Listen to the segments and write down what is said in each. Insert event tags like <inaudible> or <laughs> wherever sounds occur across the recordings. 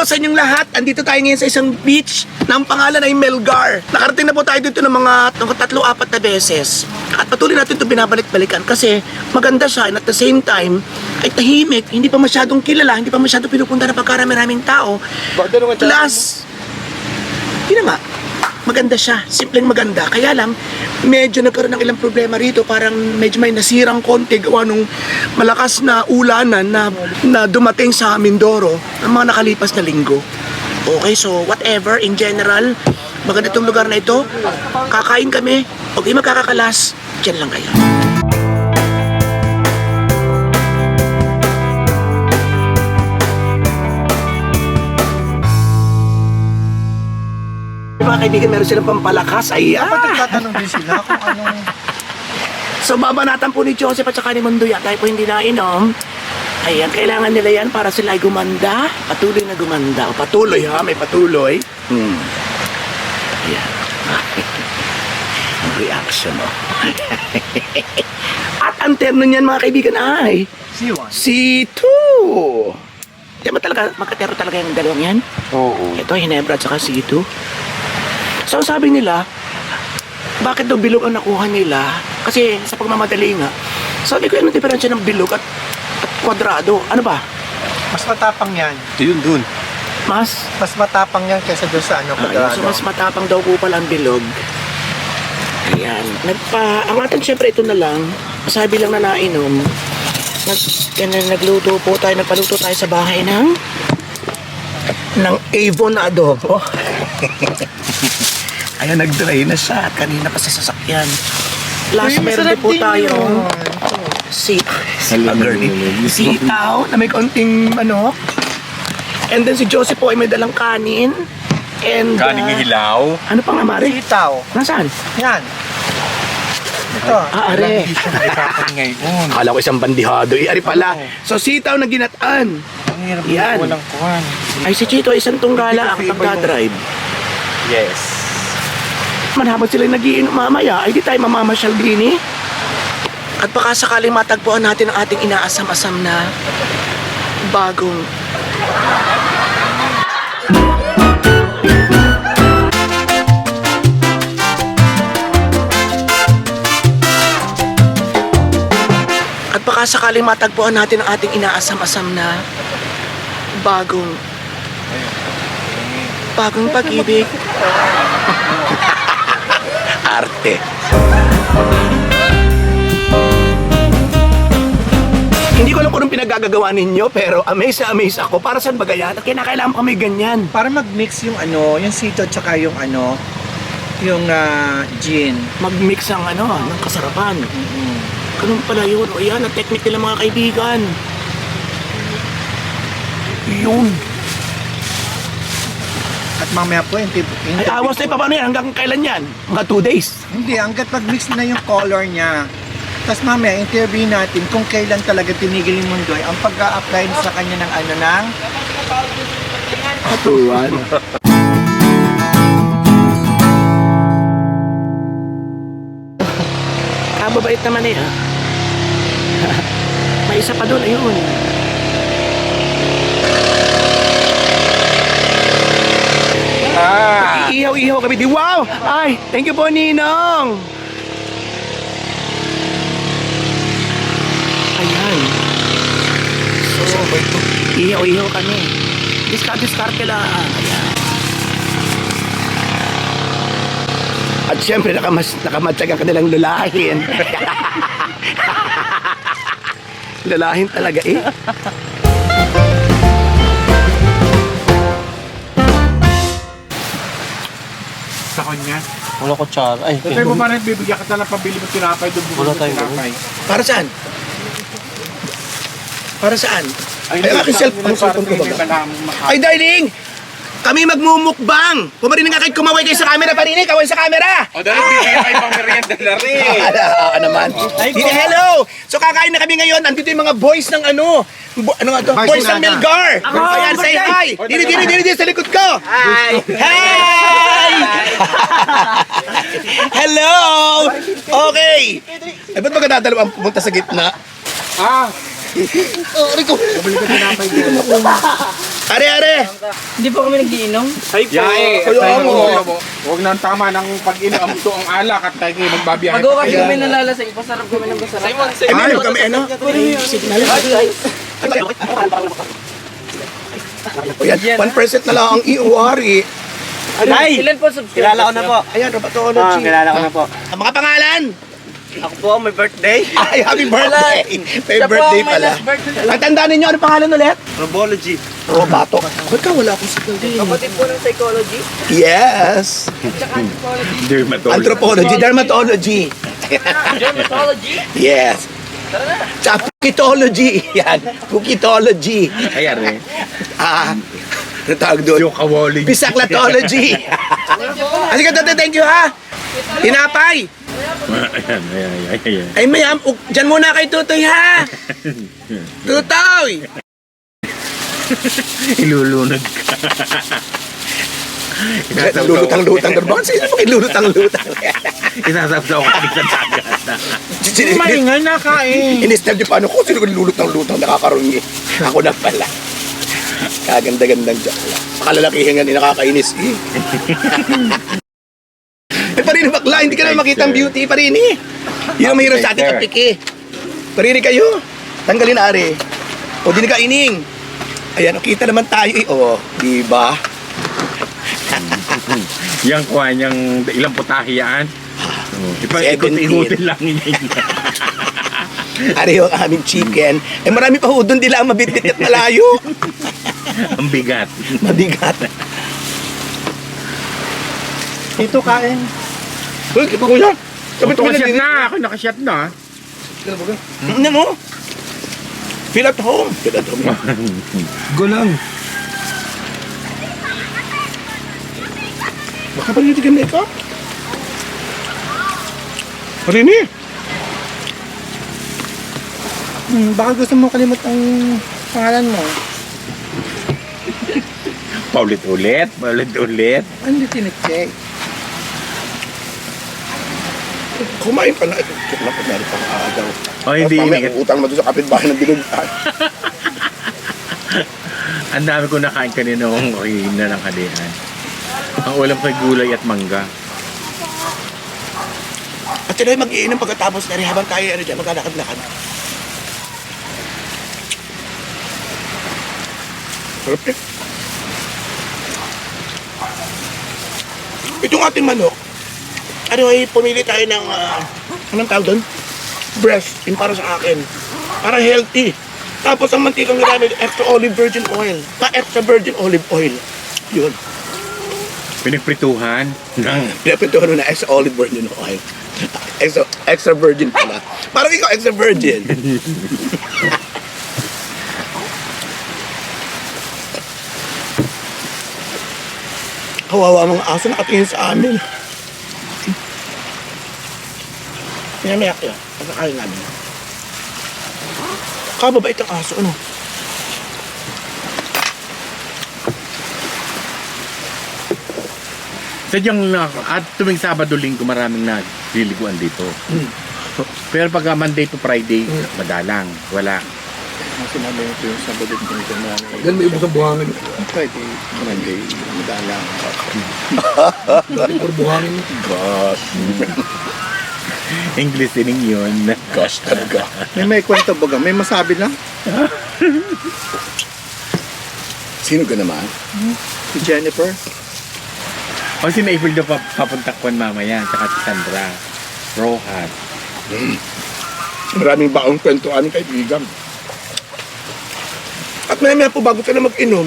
Hello sa inyong lahat. Andito tayo ngayon sa isang beach na ang pangalan ay Melgar. Nakarating na po tayo dito ng mga ng tatlo, apat na beses. At patuloy natin ito binabalik-balikan kasi maganda siya and at the same time ay tahimik, hindi pa masyadong kilala, hindi pa masyadong pinupunta ng pagkarami-raming tao. Plus, yun na nga, maganda siya, simpleng maganda. Kaya lang, medyo nagkaroon ng ilang problema rito. Parang medyo may nasirang konti gawa nung malakas na ulanan na, na dumating sa Mindoro ng mga nakalipas na linggo. Okay, so whatever, in general, maganda itong lugar na ito. Kakain kami, okay magkakakalas, dyan lang kayo. Mga kaibigan, meron silang pampalakas. Ayan! Dapat nagtatanong din sila kung anong... So babanatan po ni Joseph at saka ni Munduya dahil po hindi nainom. Ayan, kailangan nila yan para sila ay gumanda. Patuloy na gumanda. O, patuloy ha, may patuloy. Hmm. Ayan. <laughs> Ang reaction mo. <laughs> at ang terno niyan mga kaibigan ay Siwan. C2. Di ba talaga, magkatero talaga yung dalawang yan? Oo. Ito, Hinebra at saka C2. So, ang sabi nila, bakit daw bilog ang nakuha nila? Kasi sa pagmamadali nga, sabi ko, anong diferensya ng bilog at, at kwadrado? Ano ba? Mas matapang yan. Yun dun. Mas? Mas matapang yan kaysa doon sa ano, Ah, kwadrado. so, mas matapang daw po pala ang bilog. Ayan. Nagpa, ang atin syempre ito na lang, sabi lang na nainom, nag, ganun, nagluto po tayo, nagpaluto tayo sa bahay ng ng Avon na adobo. <laughs> Ayan, nag-dry na siya at kanina pa sa sasakyan. Last Uy, meron po tayo yun. si Alam sitaw <laughs> na may konting manok. And then si Joseph po ay may dalang kanin. And Kaning uh, hilaw. ano pa nga, Mari? Sitaw. Nasaan? Yan. Ito. Ah, are. Nakitapan ngayon. <laughs> Akala ko isang bandihado. Eh, ari pala. So, sitaw na ginataan. Ang hirap Yan. na walang kuhan. Ay, si Chito, isang tunggala ang pagdadrive. Yes. Man, habang sila nagiinom mamaya, ay di tayo mamamasyal din eh. At baka sakaling matagpuan natin ang ating inaasam-asam na bagong At baka sakaling matagpuan natin ang ating inaasam-asam na bagong bagong pag-ibig. <laughs> Arte. Hindi ko alam kung anong pinagagagawa ninyo, pero amaze na amaze ako. Para saan ba ganyan? At kinakailangan kami ganyan. Para mag-mix yung ano, yung sitaw tsaka yung ano, yung ah, gin. Mag-mix ang ano, ng kasarapan. Ganun pala yun. O yan, ang technique nila mga kaibigan. Yun. Mamaya po, hindi, hindi, Ay, awas na pa paano yan? Hanggang kailan yan? Mga two days. hindi hanggat mag-mix na yung color niya. Tapos mamaya, interview natin kung kailan talaga tinigil yung mundo ang pag-a-apply sa kanya ng ano ng Katuwan. Kababait naman eh, ha? <laughs> May isa pa doon, ayun. Ah! Iihaw-ihaw kami. Di, wow! Ay, thank you po, Ninong! Ayan. So, iihaw-ihaw kami. Discard-discard lang. Ayan. At syempre, nakamas, nakamatsyag ang kanilang lulahin. <laughs> lulahin talaga eh. Kanya. Wala ko char. Ay, Kasi mo parang bibigyan ka na ng pambili mo tinapay doon Wala tayong tinapay. Para saan? Para saan? Ay, aking cellphone, cellphone ko ba? Ay, darling! Kami magmumukbang! Pumarin nga kayo kumaway kayo sa camera, parinig! Kaway sa camera! O, dali, bibigyan kayo pang merienda na rin. Oo naman. Dito, hello! So kakain na kami ngayon. Andito yung mga boys ng ano. Bo, ano nga to? Boys Boys ng ng. Melgar. Ayan, say hi. Dili, dili, dili, dili, sa likod ko. Hi. Hi. <laughs> hello. Okay. Eh, ba't ba ka dadalawang pumunta sa gitna? Ah! <laughs> Oh, Rico. Ka tinapay doon. Are, are! Hindi po kami nagiinom. Ay po. Yae, Ay, tayo mo. mo. Huwag na ang tama ng pag-inom to ang alak at tayo kayo magbabiyahe. Pag kasi kami nalalasing, pasarap kami ng pasarap. Ay, meron kami ano? Signal. O yan, 1% na lang ang iuwari. Ay! Ilan po subscribers? Kilala ko na po. Ayan, Robatology. Ah, kilala ko na po. Ang mga pangalan! Ako po, may birthday. <laughs> Ay, happy birthday! May Siya po birthday ang may pala. last birthday. Ang tandaan ninyo, ano pangalan ulit? Robology. Robato. Ba't ka wala akong signal din? Kapatid po ng psychology. Yes! Tsaka anthropology. Anthropology, dermatology. Dermatology. Yes. Tsaka pukitology. Yan, pukitology. Ayan eh. Ah, ano tawag doon? Yung kawali. Ka, tate, thank you ha. Tinapay. Ayan, ayan, ayan, ayan. Ay, mayam, uk, dyan muna kay Tutoy ha. <laughs> Tutoy. Ilulunod ka. Lulutang-lutang. Bakit sino mo lulutang-lutang? <laughs> Isasabsaw ka sa dagat. Maingay na kain. Inistab di paano ko, sino ko lulutang-lutang nakakarungi. Ako na pala. Kaganda-gandang joke lang. Makalalakihin nga ni nakakainis eh. <laughs> eh parini bakla, hindi ka na makita ang beauty parini. Yun ang mahirap sa ating Sir. kapik eh. Parini kayo. Tanggalin na are. O di ka ining. Ayan, kita naman tayo eh. O, <laughs> di ba? Yang kuha niyang ilang putahe yan. Oh, Seventeen. Ipa-ikot-ikutin lang niya. Are yung aming chicken. Eh marami pa ho doon, di lang mabitbit at malayo. <laughs> Ang bigat. Mabigat. Dito kain. Uy, kuya. Sabi Ito kasyat na. Ako nakasyat na. Ano mo? Feel at home. Feel at home. <laughs> Gulang. Baka pa nitigan na ikaw? Parini. Hmm, baka gusto mo kalimut ang pangalan mo. Paulit-ulit. Paulit-ulit. Ano yung Kumain pa na ito. Check na pa meron pang agaw. Oh, hindi Tapos mamaya, inigit. utang mo doon sa kapitbahay ng dinugan. <laughs> Ang dami ko nakain kanina kung na ng halian. Ang ulam ko'y gulay at mangga. At sila mag-iinom pagkatapos na rin habang tayo ano dyan, maglalakad-lakad. Sarap eh. Itong ating manok, ano ay pumili tayo ng, ah, anong tawag doon? Breast, yung para sa akin. Para healthy. Tapos ang mantikang ginamit, extra olive virgin oil. Pa extra virgin olive oil. Yun. Pinagprituhan ng Pinapintuhan mo na extra olive virgin oil. <laughs> Extra, extra virgin pala. Parang ikaw extra virgin. <laughs> Kawawa mga aso nakatingin sa amin. Pinamayak yan. Pagkakain namin. Kababait ang aso, ano? Sadyang na, at tuwing Sabado linggo maraming nagliliguan dito. Pero pag Monday to Friday, madalang. Wala. Sinabi ko yung sa budget ko ito na Gan may ibang buhangin. Friday, Monday, madalang. Puro buhangin. Gosh. <laughs> English ining yun. Gosh talaga. May may kwento baga, may masabi lang. Sino ka naman? Si Jennifer. O si April daw pap- papunta ko mamaya, tsaka si Sandra. Rojas. Maraming baong kwentuhan ng kaibigan. At maya maya po bago ka na mag-inom,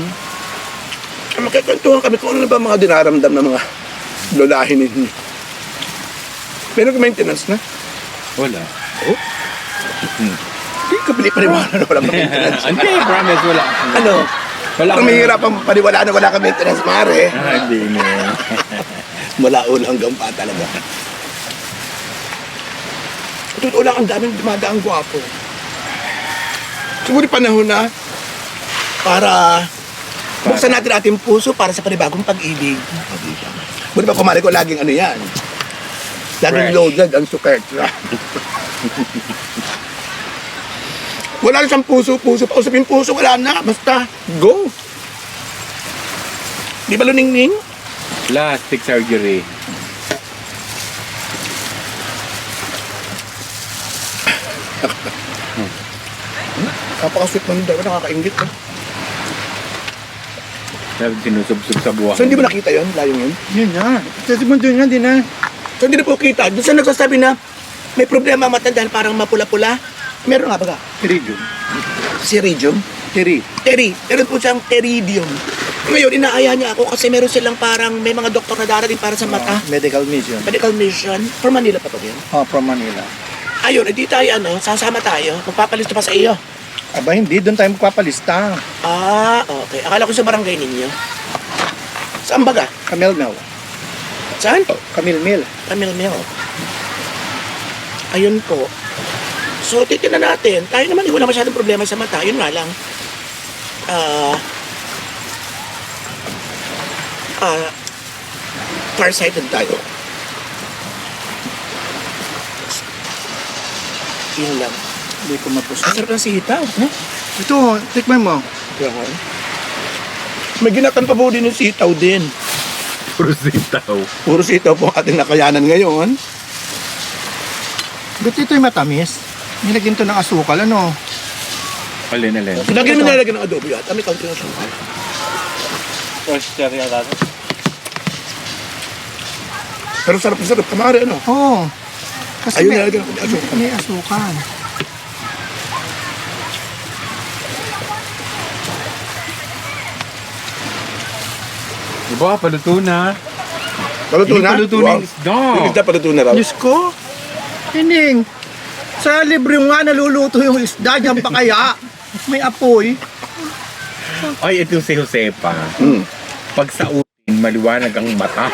ay magkikwentuhan kami kung ano na ba mga dinaramdam ng mga lolahin ninyo. Ka maintenance na? Wala. Hindi ka pinipaniwala na wala ka maintenance. Hindi, promise, wala. ano? Wala Ang mahirap ang paniwala na wala ka maintenance, mare. Ah, hindi na. Mula ulo hanggang pa talaga. Totoo lang, ang daming dumadaang gwapo. Siguro panahon na para buksan natin ating puso para sa panibagong pag-ibig. Buti pa kumari ko laging ano yan. Laging Fresh. loaded ang suket. wala na siyang puso-puso. Pausapin puso, wala na. Basta, go. Di ba luningning? Plastic surgery. Napaka-sweet ng daw, nakakaingit. Eh. Sabi sinusubsub sa buwan. So hindi mo nakita yun, layong yun? Yun na. Kasi mundo nga din na. So hindi na po kita. Doon sa nagsasabi na may problema ang mata dahil parang mapula-pula. Meron nga baga? Iridium. Ceridium? Tiri. Teri. Meron po siyang teridium. Ngayon, inaaya niya ako kasi meron silang parang may mga doktor na darating para sa mata. Medical mission. Medical mission. For Manila pa to yun. Oh, from Manila. Ayun, edi tayo ano, sasama tayo. Magpapalista pa sa iyo. Aba, hindi. Doon tayo magpapalista. Ah, okay. Akala ko sa barangay ninyo. Saan baga? Camel Mel. Saan? Camel Mill. Camel Mill. Ayun po. So, titignan natin. Tayo naman, wala masyadong problema sa mata. Yun nga lang. Ah... Ah... farsighted tayo. Yun lang. Hindi ko mapus. Ang sarap ng sitaw. No? Ito, tikman mo. Yan. May ginatan pa po din yung sitaw din. Puro sitaw. Puro sitaw po ang ating nakayanan ngayon. Ba't ito'y matamis? Nilagyan to ng asukal, ano? Alin, alin. Lagyan mo nilalagyan ng adobo yata. May kaunti na sukal. Pero sarap na sarap. Kamari ano? Oo. Kasi Ayun, may, nilalagyan ng asukal. may asukal. Diba, paluto na. Paluto na? paluto na yung isda. Paluto na raw. Diyos ko. Ining. Sa libre nga naluluto yung isda. Diyan pa kaya? May apoy. Ay, ito si Josepa. Hmm. Pag sa utin, maliwanag ang mata.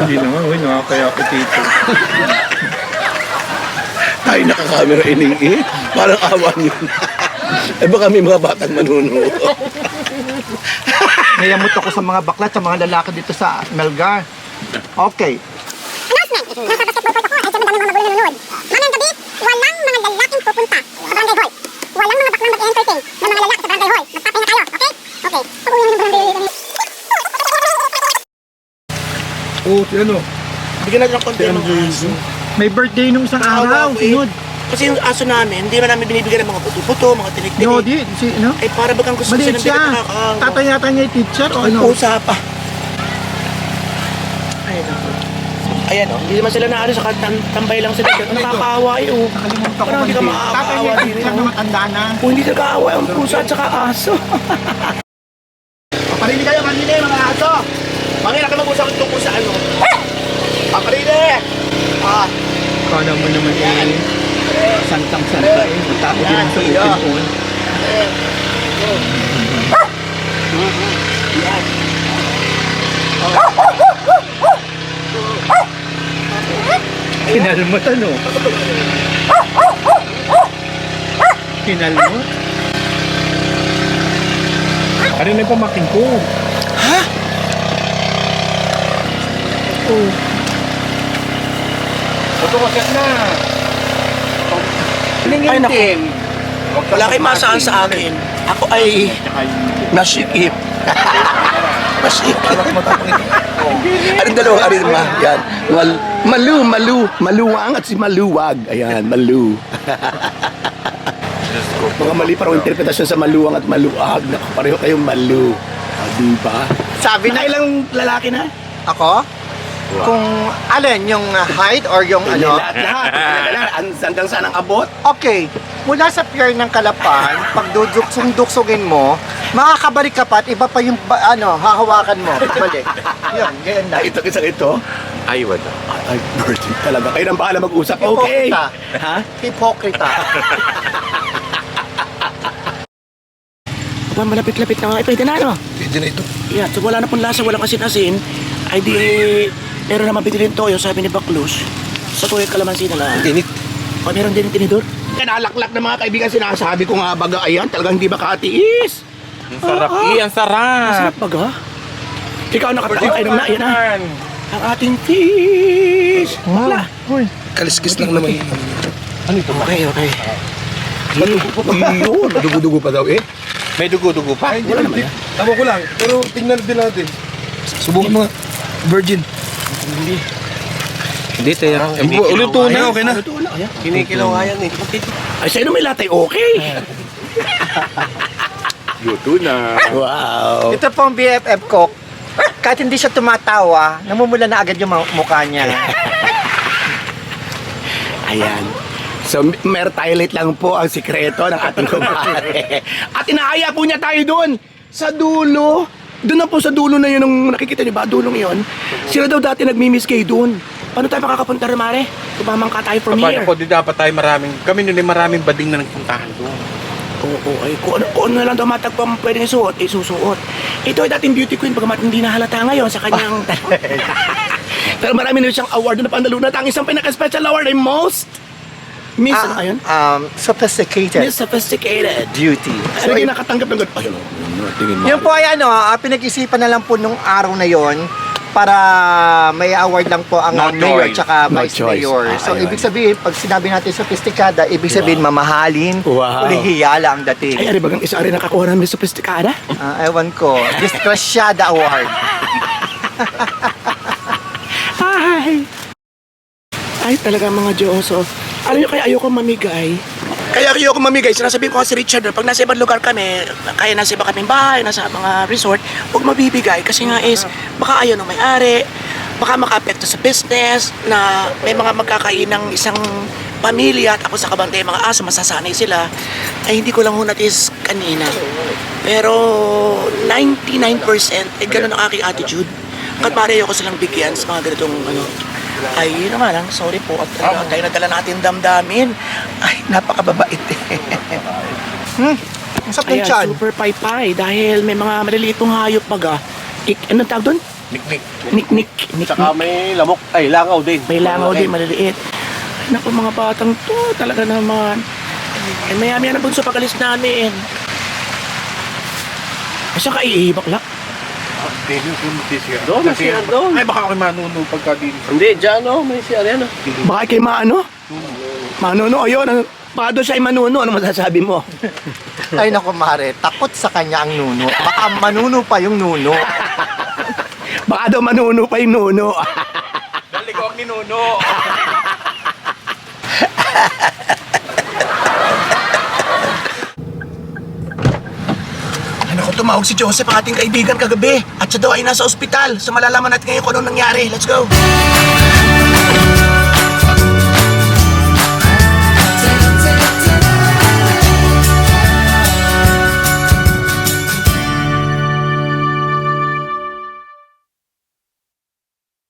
Hindi naman, uy, nakakaya ako dito. Tayo nakakamera ining eh. Parang awa niyo na. Eh baka may mga batang manunood. Nayamot ako sa mga baklat, sa mga lalaki dito sa Melgar. Okay. Announcement! Nasa basketball court ako ay dami mga magulo nanonood. Mamayang gabi, walang mga lalaking pupunta sa barangay hall. Walang mga baklang mag-entertain ng mga lalaki sa barangay hall. Magpapahinga tayo, okay? Okay. Pag-uwi ng barangay Oh, ano? Bigyan natin ng konti ng aso. May birthday nung isang araw. ako eh. Kasi yung aso namin, hindi man namin binibigyan ng mga puto-puto, mga tinik-tinik. No, di. Si, ano? Ay para bagang gusto Maliit siya. nakakaawa. Tatay yata niya yung teacher o ano? Pusa pa. Ayan ako. Ayan o, hindi naman sila naano sa kantang tambay lang sila. Nakakaawa yun. Nakalimutan ko. Parang hindi ka Tatay niya yung din, teacher no? na matanda na. Kung hindi nagkaawa ang pusa at saka aso. <laughs> Paparini kayo kanina mga aso. Mangina ka mag-usap tungkol sa ano. Paparini! Ah, Kala mo naman eh. Santang-santa eh. Matapos yun sa open phone. <laughs> Kinalmot ano? Kinalmot? Ano na yung pamakin ko? Automatic na. Ay naku. Wala kayong masaan sa akin. Ako ay nasikip. <laughs> nasikip. Anong dalawang arin ma? Yan. Mal malu, malu. Maluwang at si maluwag. Ayan, malu. Mga mali parang interpretasyon sa maluwang at maluwag. Naku, pareho kayong malu. Ah, di ba? Sabi na Nakailang lalaki na? ako, kung alin, yung height or yung ano, Lahat, lahat. Lahat. Ang sandang saan ang abot? Okay, mula sa pier ng Kalapan, pag duduksong-duksongin mo, makakabalik ka pa at iba pa yung ba- ano, hahawakan mo. Balik. <laughs> Yun, ganyan na. Ito, isang ito. Ay, wala. Ay, virgin talaga. Kayo nang bahala mag-usap. Okay. Hipokrita. Ha? Hipokrita. <laughs> Aba, malapit-lapit na nga. Pwede na, ano? Pwede na ito. Yeah, so wala na pong lasa, walang asin-asin. Ay di, meron naman pinili toyo, sabi ni Baklus. Sa toyo kalamansi na lang. Tinit. O, meron din yung tinidor. Kanalaklak na mga kaibigan, sinasabi ko nga baga, ayan, talagang hindi makatiis. Ang sarap. Ah, ah. Eh, ang sarap. Masarap baga. Ikaw nakapakainom na, ayan na. Ang ating fish. Bakla. Uy, Kaliskis lang naman. Ano ito? Okay, okay. Madugo pa ba? Yun, madugo-dugo pa daw eh. May dugo-dugo pa. Wala naman yan. Tama ko lang, pero tingnan din natin. Subukan mo nga. Virgin. Hindi, tayo. Uluto na, okay na. Kinikilaw nga yan eh. Ay, sa'yo may latay, okay. <laughs> Luto na. Wow. Ito po ang BFF ko. Kahit hindi siya tumatawa, namumula na agad yung mukha niya. <laughs> Ayan. So, mertilate lang po ang sikreto ng ating kumare. <laughs> At inaaya po niya tayo doon sa dulo. Doon na po sa dulo na yun, nung nakikita niyo ba, dulong yun. Sila daw dati nagmimiss kayo doon. Paano tayo makakapunta rin, Mare? Tumamang ka tayo from Aba, here. ako, di dapat tayo maraming, kami nun ay maraming bading na nagpuntahan doon. Oo, ay, kung ano, kung ano na lang daw matagpang pwedeng isuot, isusuot. Ito ay dating beauty queen, bagamat hindi na halata ngayon sa kanyang... <laughs> Pero marami na siyang award na pandalunan. Ang isang pinaka-special award ay most... Miss, ano Ah, ayun? um, sophisticated Miss Sophisticated. beauty. Ano So, yung nakatanggap ng ganito? Ayun, oh. tingin mo. Yun po ay ano, ah, pinag-isipan na lang po nung araw na yon para may award lang po ang No ah, mayor choice. tsaka No vice choice. mayor. Ah, so ayun. ibig sabihin, pag sinabi natin sophisticada, ibig sabihin mamahalin, Wow. ulihiyala ang dating. Ay, ari bagang isa rin nakakuha ng Miss Sophisticada? Ah, ewan ko, Discresyada Award. <laughs> Ay! Ay, talaga mga Diyoso. Alam niyo, kaya ayoko mamigay. Kaya ayoko mamigay. Sinasabihin ko kasi si Richard, pag nasa ibang lugar kami, kaya nasa iba kaming bahay, nasa mga resort, huwag mabibigay. Kasi nga is, baka ayaw ng may-ari, baka maka-apekto sa business, na may mga magkakain ng isang pamilya at ako sa kabantay mga aso, masasanay sila. Ay, hindi ko lang hunat is kanina. Pero 99% eh ganun ang aking attitude. Kahit pare ayoko silang bigyan sa mga ganitong ano. Ay, yun nga lang. Sorry po. At uh, tayo nadala natin damdamin. Ay, napakababait eh. Hmm, ang sarap ng Ayan, tiyan. super paypay. Dahil may mga maliliit pong hayop baga. Ik, anong tawag doon? Niknik. Nik-nik. Nik, Tsaka may lamok, ay langaw din. May langaw din, maliliit. Ay, naku, mga batang to. Talaga naman. Eh, maya-maya na bunso pagalis namin. Ay, saan ka iibak lang? Doon, may doon. Ay, baka ako manuno pagka din. Hindi, dyan o, may yan o. Baka kay Maano? Manuno, ayun. Baka doon siya ay manuno. Ano masasabi mo? <laughs> Ay naku mare, takot sa kanya ang nuno. Baka manuno pa yung nuno. <laughs> Baka daw manuno pa yung nuno. Dali ko ang <laughs> ninuno. Ano ko tumawag si Joseph, ang ating kaibigan kagabi. At siya daw ay nasa ospital. So malalaman natin ngayon kung anong nangyari. Let's go.